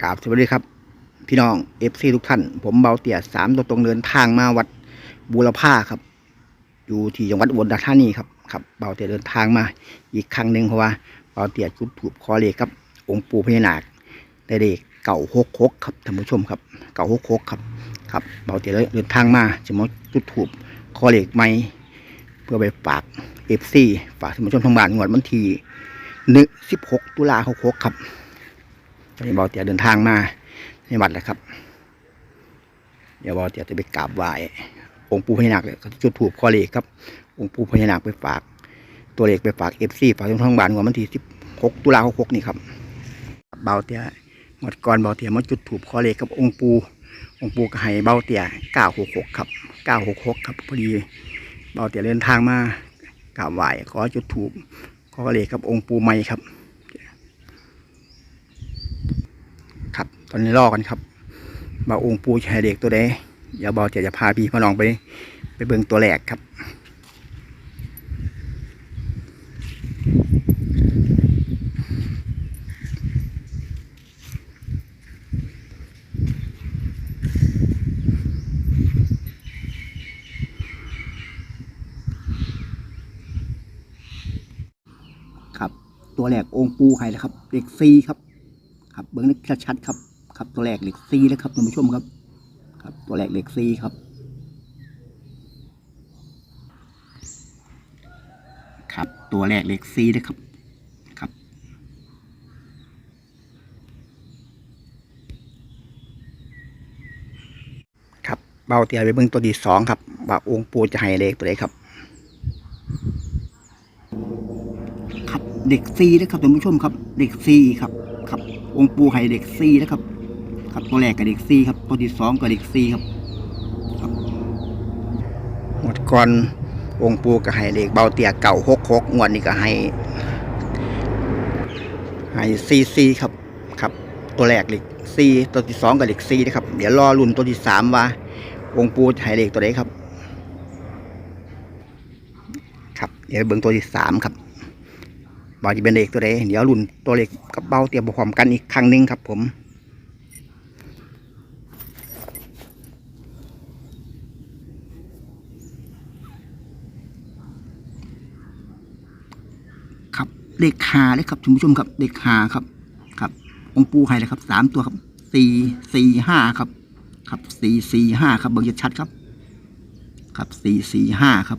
กราบสวัสดีครับ พี่น้องเอฟซีทุกท่าน ผมเบาเตี่ยสามตัวตรงเดินทางมาวัดบูรพาครับ อยู่ที่จังหวัดอุบลราชธานีครับครับเบาเตี่ยเดินทางมา อีกครั้งหนึ่งเพราะว่าเบาเตี่ยจุดถูกคอเลขครับ องค์ปู่พญานาคได้เลขเก่าหกหกครับท่านผู้ชมครับ เก่าหกหกครับครับเบาเตี่ยเดินทางมาจะมาจุดถูกคอเลขใหม่เพื่อไปฝากเอฟซีฝากท่านผู้ชมทางบ้านงวดวันที่หนึ่งสิบหกตุลาหกหกครับ อนนี้บอเตียเดินทางมาในวัดแล้วครับ เดี๋ยวบอเตียจะไปกราบไหว้องค์ปู่พญานาคเลยจุดถูกคอเลขครับ องค์ปู่พญานาคไปฝาก ตัวเลขไปฝากเอฟซีฝากทางบ้านวันที่สิบหกตุลาหกหกนี่ครับเบาเตียหมดก่อนเบาเตียมาจุดถูกคอเลขกับองค์ปู่องค์ปู่ก็ให้เบาเตียเก้าหกหกครับเก้าหกหกครับพอดีเบาเตียเดินทางมากราบไหว้ขอจุดถูกคอเลขกับองค์ปู่ใหม่ครับ ครับ ตอนนี้รอกันครับว่าองค์ปูชายเด็กตัวใดเดี๋ยวบอจะจะพาพี่มาลองไป ไปเบิ่งตัวแรกครับครับตัวแรกองค์ปูไห้แล้วครับ เด็กซีครับ ครับ เบิ้งนี่ชัดๆครับ ครับตัวแรกเหล็กซีแล้วครับท่านผู้ชมครับ ครับ ตัวแรกเหล็กซีครับครับตัวแรกเหล็กซีนะครับครับ ครับเบาเตียไปเบิ้งตัวที่สองครับว่าองค์ปูจะให้เลขตัวไหนครับครับเด็กซีนะครับท่านผู้ชมครับ เด็กซีครับครับองค์ปูให้เด็กซีนะครับ ครับตัวแรกกับเด็กซีครับตัวที่สองกับเด็กซีครับครับหมดก่อนองค์ปูก็ให้เด็กเบาเตียเก่าหกหกงวดนี้ก็ให้ให้ซีซีครับครับ ตัวแรกเด็กซีตัวที่สองกับเด็กซีนะครับ เดี๋ยวรอรุ่นตัวที่สามว่า องค์ปูจะให้เด็กตัวไหนครับ ครับ เดี๋ยวเบิ่งตัวที่สามครับบอจะเป็นเลขตัวใดเดี๋ยวรุ่นตัวเลขกับเบาเตียมพร้อมกันอีกครั้งหนึ่งครับผม เลขหาเลยครับท่านผู้ชมครับเลขหาครับ ครับ องค์ปูให้เลยครับสามตัวครับสี่สี่ห้าครับ ครับสี่สี่ห้าครับเบิ่งชัดครับ ครับสี่สี่ห้าครับ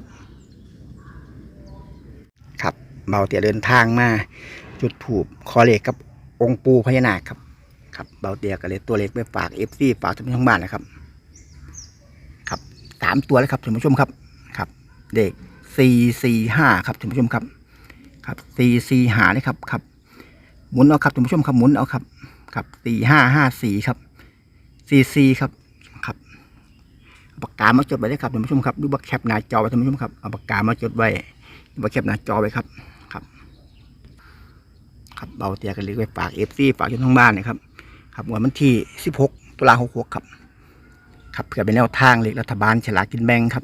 ครับเบาเตียเดินทางมา จุดถูกคอเลขกับองปูพญานาคครับ ครับเบาเตียก็เลยตัวเล็กไปฝากเอฟซีฝากท่านผู้ชมบ้านนะครับ ครับสามตัวแล้วครับท่านผู้ชมครับ ครับเด็กสี่สี่ห้าครับท่านผู้ชมครับ ครับสี่สี่หาเลยครับครับ หมุนเอาครับท่านผู้ชมครับหมุนเอาครับครับสี่ห้าห้าสี่ครับสี่สี่ครับครับปากกามาจดไว้เลยครับท่านผู้ชมครับดูบักแคปหน้าจอไว้ท่านผู้ชมครับเอาปากกามาจดไว้มาแคปหน้าจอไว้ครับครับครับเบาเตียกันเลยไปฝากเอฟซีฝากอยู่ทั้งบ้านนะครับครับวันวันที่สิบหกตุลาหกหกครับ ครับเพื่อเป็นแนวทางเลยรัฐบาลฉลากกินแบ่งครับ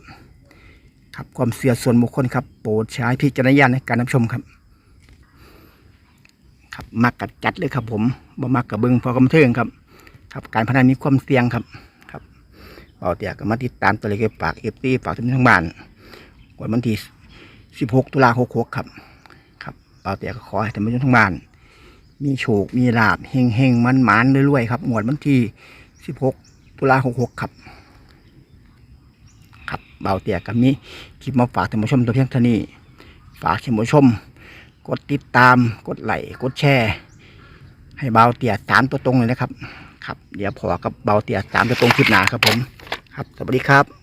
ครับความเสียส่วนบุคคลครับ โปรดใช้พิจารณญาณในการรับชมครับ ครับมักกัดจัดเลยครับ ผมบ่มักกับเบิ้งพอกำเทิงครับ ครับการพนันมีความเสี่ยงครับครับเบาเตียกมาติดตามตัวเลขไปฝากเอฟซีฝากทุกทั้งบ้านวันวันที่16 ตุลาคม66ครับ ครับเปาเตียก็ขอให้ท่านผู้ชมทั้งบ้าน มีโชคมีลาบเฮงเฮงมันหมานรวยๆครับงวดวันที่ 16 ตุลาคม66ครับครับ เบาเตียกับนี้คลิปมาฝากท่านผู้ชมตัวเพียงเท่านี้ ฝากท่านผู้ชม กดติดตามกดไลค์กดแชร์ ให้เบาเตียสามตัวตรงเลยนะครับครับ เดี๋ยวพอกับเบาเตียสามตัวตรงคลิปหนาครับผม ครับสวัสดีครับ